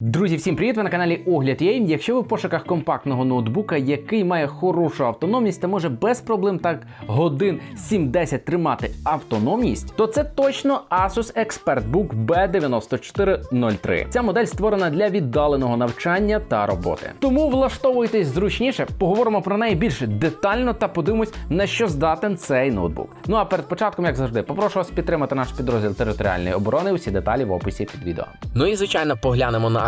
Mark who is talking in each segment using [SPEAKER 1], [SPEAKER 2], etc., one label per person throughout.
[SPEAKER 1] Друзі, всім привіт! Ви на каналі Огляд Єйм. Якщо ви в пошуках компактного ноутбука, який має хорошу автономність та може без проблем так годин 7-10 тримати автономність, то це точно Asus ExpertBook B9403. Ця модель створена для віддаленого навчання та роботи. Тому влаштовуйтесь зручніше, поговоримо про неї більш детально та подивимось, на що здатен цей ноутбук. Ну а перед початком, як завжди, попрошу вас підтримати наш підрозділ територіальної оборони. Усі деталі в описі під відео.
[SPEAKER 2] Ну і звичайно, поглянемо на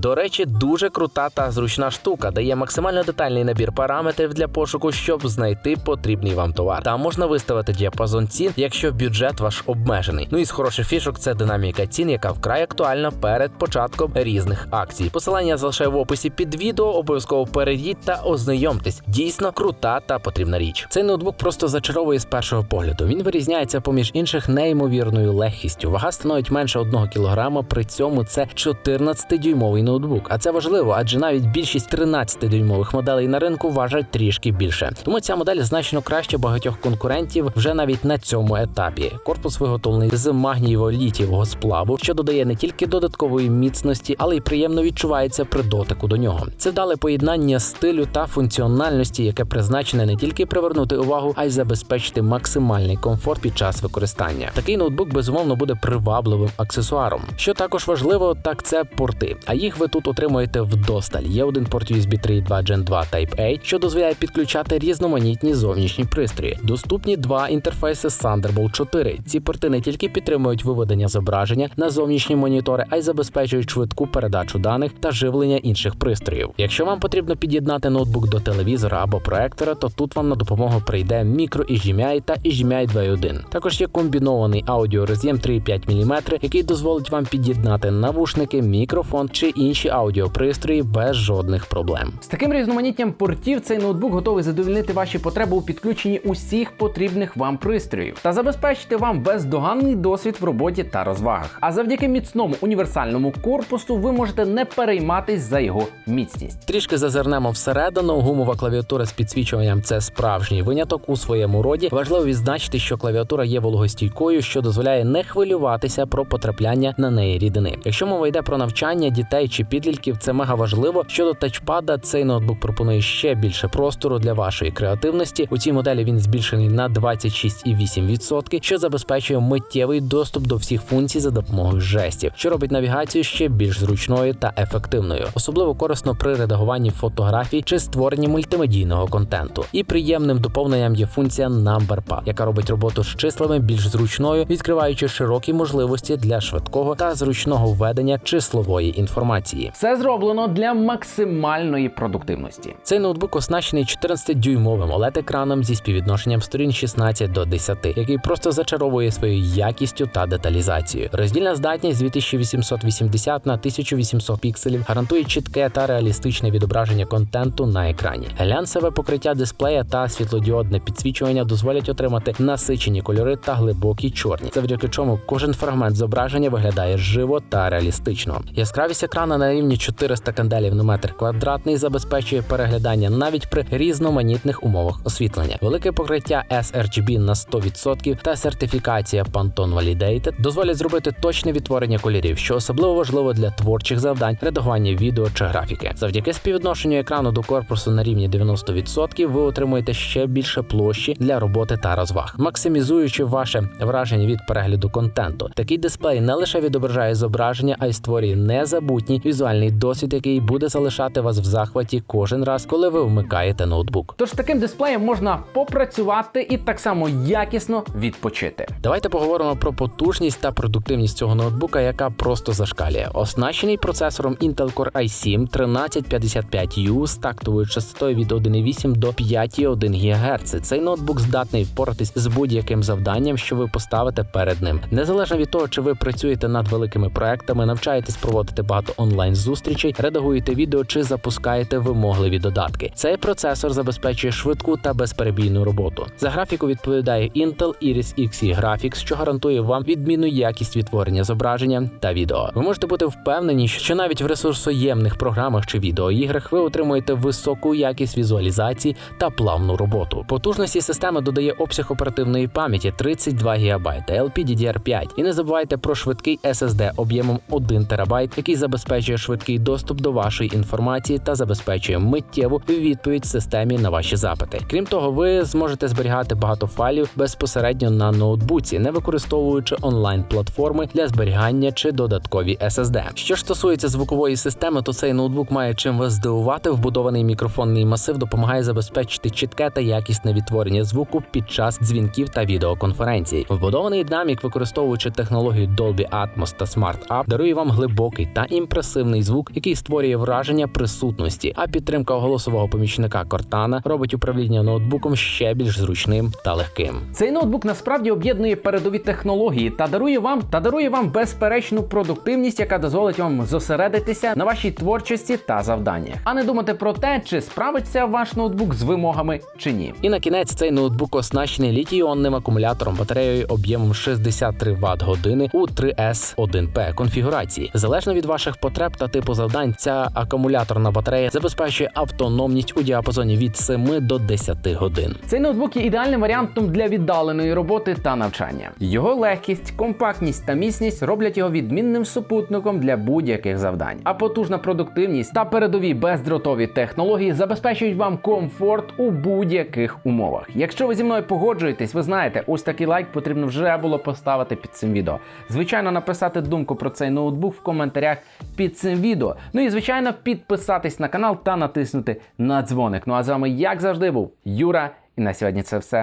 [SPEAKER 2] До речі, дуже крута та зручна штука, дає максимально детальний набір параметрів для пошуку, щоб знайти потрібний вам товар. Там можна виставити діапазон цін, якщо бюджет ваш обмежений. Ну і з хороших фішок це динаміка цін, яка вкрай актуальна перед початком різних акцій. Посилання залишаю в описі під відео. Обов'язково перейдіть та ознайомтесь. Дійсно крута та потрібна річ. Цей ноутбук просто зачаровує з першого погляду. Він вирізняється поміж інших неймовірною легкістю. Вага становить менше 1 кг, При цьому це 14-дюймовий ноутбук. А це важливо, адже навіть більшість 13-дюймових моделей на ринку важать трішки більше. Тому ця модель значно краще багатьох конкурентів вже навіть на цьому етапі. Корпус виготовлений з магнієво-літієвого сплаву, що додає не тільки додаткової міцності, але й приємно відчувається при дотику до нього. Це вдале поєднання стилю та функціональності, яке призначене не тільки привернути увагу, а й забезпечити максимальний комфорт під час використання. Такий ноутбук безумовно буде привабливим аксесуаром. Що також важливо, так це порти. А їх ви тут отримуєте вдосталь. Є один порт USB 3.2 Gen 2 Type-A, що дозволяє підключати різноманітні зовнішні пристрої. Доступні два інтерфейси Thunderbolt 4. Ці порти не тільки підтримують виведення зображення на зовнішні монітори, а й забезпечують швидку передачу даних та живлення інших пристроїв. Якщо вам потрібно під'єднати ноутбук до телевізора або проектора, то тут вам на допомогу прийде мікро HDMI та HDMI 2.1. Також є комбінований аудіороз'єм 3,5 мм, який дозволить вам під'єднати навушники, мікрофон чи інші аудіопристрої без жодних проблем.
[SPEAKER 1] З таким різноманіттям портів цей ноутбук готовий задовольнити ваші потреби у підключенні усіх потрібних вам пристроїв та забезпечити вам бездоганний досвід в роботі та розвагах. А завдяки міцному універсальному корпусу ви можете не перейматись за його міцність.
[SPEAKER 2] Трішки зазирнемо всередину. Гумова клавіатура з підсвічуванням це справжній виняток у своєму роді. Важливо відзначити, що клавіатура є вологостійкою, що дозволяє не хвилюватися про потрапляння на неї рідини. Якщо мова йде про навчання дітей чи підлітків, це мега важливо. Щодо тачпада, цей ноутбук пропонує ще більше простору для вашої креативності. У цій моделі він збільшений на 26,8%, що забезпечує миттєвий доступ до всіх функцій за допомогою жестів, що робить навігацію ще більш зручною та ефективною. Особливо корисно при редагуванні фотографій чи створенні мультимедійного контенту. І приємним доповненням є функція Number Pad, яка робить роботу з числами більш зручною, відкриваючи широкі можливості для швидкого та зручного введення числової інформації.
[SPEAKER 1] Все зроблено для максимальної продуктивності.
[SPEAKER 2] Цей ноутбук оснащений 14-дюймовим oled екраном зі співвідношенням сторін 16 до 10, який просто зачаровує своєю якістю та деталізацією. Роздільна здатність 2880 на 1800 пікселів гарантує чітке та реалістичне відображення контенту на екрані. Глянцеве покриття дисплея та світлодіодне підсвічування дозволять отримати насичені кольори та глибокі чорні, завдяки чому кожен фрагмент зображення виглядає живо та реалістично. Яскравість екрана на рівні 400 канделів на метр квадратний забезпечує переглядання навіть при різноманітних умовах освітлення. Велике покриття sRGB на 100% та сертифікація Pantone Validated дозволять зробити точне відтворення кольорів, що особливо важливо для творчих завдань, редагування відео чи графіки. Завдяки співвідношенню екрану до корпусу на рівні 90% ви отримуєте ще більше площі для роботи та розваг, максимізуючи ваше враження від перегляду контенту. Такий дисплей не лише відображає зображення, а й створює незабутній візуальний досвід, який буде залишати вас в захваті кожен раз, коли ви вмикаєте ноутбук.
[SPEAKER 1] Тож таким дисплеєм можна попрацювати і так само якісно відпочити.
[SPEAKER 2] Давайте поговоримо про потужність та продуктивність цього ноутбука, яка просто зашкалює. Оснащений процесором Intel Core i7 1355U з тактовою частотою від 1,8 до 5,1 ГГц. Цей ноутбук здатний впоратись з будь-яким завданням, що ви поставите перед ним. Незалежно від того, чи ви працюєте над великими проектами, навчаєтесь проводити багато онлайн онлайн-зустрічей, редагуєте відео чи запускаєте вимогливі додатки. Цей процесор забезпечує швидку та безперебійну роботу. За графіку відповідає Intel Iris Xe Graphics, що гарантує вам відмінну якість відтворення зображення та відео. Ви можете бути впевнені, що навіть в ресурсоємних програмах чи відеоіграх ви отримуєте високу якість візуалізації та плавну роботу. Потужності системи додає обсяг оперативної пам'яті 32 ГБ та LPDDR5. І не забувайте про швидкий SSD об'ємом 1 ТБ, який забезпечує швидкий доступ до вашої інформації та забезпечує миттєву відповідь системі на ваші запити. Крім того, ви зможете зберігати багато файлів безпосередньо на ноутбуці, не використовуючи онлайн-платформи для зберігання чи додаткові SSD. Що ж стосується звукової системи, то цей ноутбук має чим вас здивувати. Вбудований мікрофонний масив допомагає забезпечити чітке та якісне відтворення звуку під час дзвінків та відеоконференцій. Вбудований динамік, використовуючи технологію Dolby Atmos та Smart Up, дарує вам глибокий та імпресивний звук, який створює враження присутності. А підтримка голосового помічника Cortana робить управління ноутбуком ще більш зручним та легким.
[SPEAKER 1] Цей ноутбук насправді об'єднує передові технології та дарує вам та дарує вам безперечну продуктивність, яка дозволить вам зосередитися на вашій творчості та завданнях, а не думати про те, чи справиться ваш ноутбук з вимогами чи ні.
[SPEAKER 2] І на кінець цей ноутбук оснащений літій-іонним акумулятором батареєю об'ємом 63 Вт години у 3S1P конфігурації. Залежно від ваших потреб та типу завдань, ця акумуляторна батарея забезпечує автономність у діапазоні від 7 до 10 годин.
[SPEAKER 1] Цей ноутбук є ідеальним варіантом для віддаленої роботи та навчання. Його легкість, компактність та міцність роблять його відмінним супутником для будь-яких завдань. А потужна продуктивність та передові бездротові технології забезпечують вам комфорт у будь-яких умовах. Якщо ви зі мною погоджуєтесь, ви знаєте, ось такий лайк потрібно вже було поставити під цим відео. Звичайно, написати думку про цей ноутбук в коментарях під цим відео. Ну і звичайно, підписатись на канал та натиснути на дзвоник. Ну а з вами, як завжди, був Юра. І на сьогодні це все.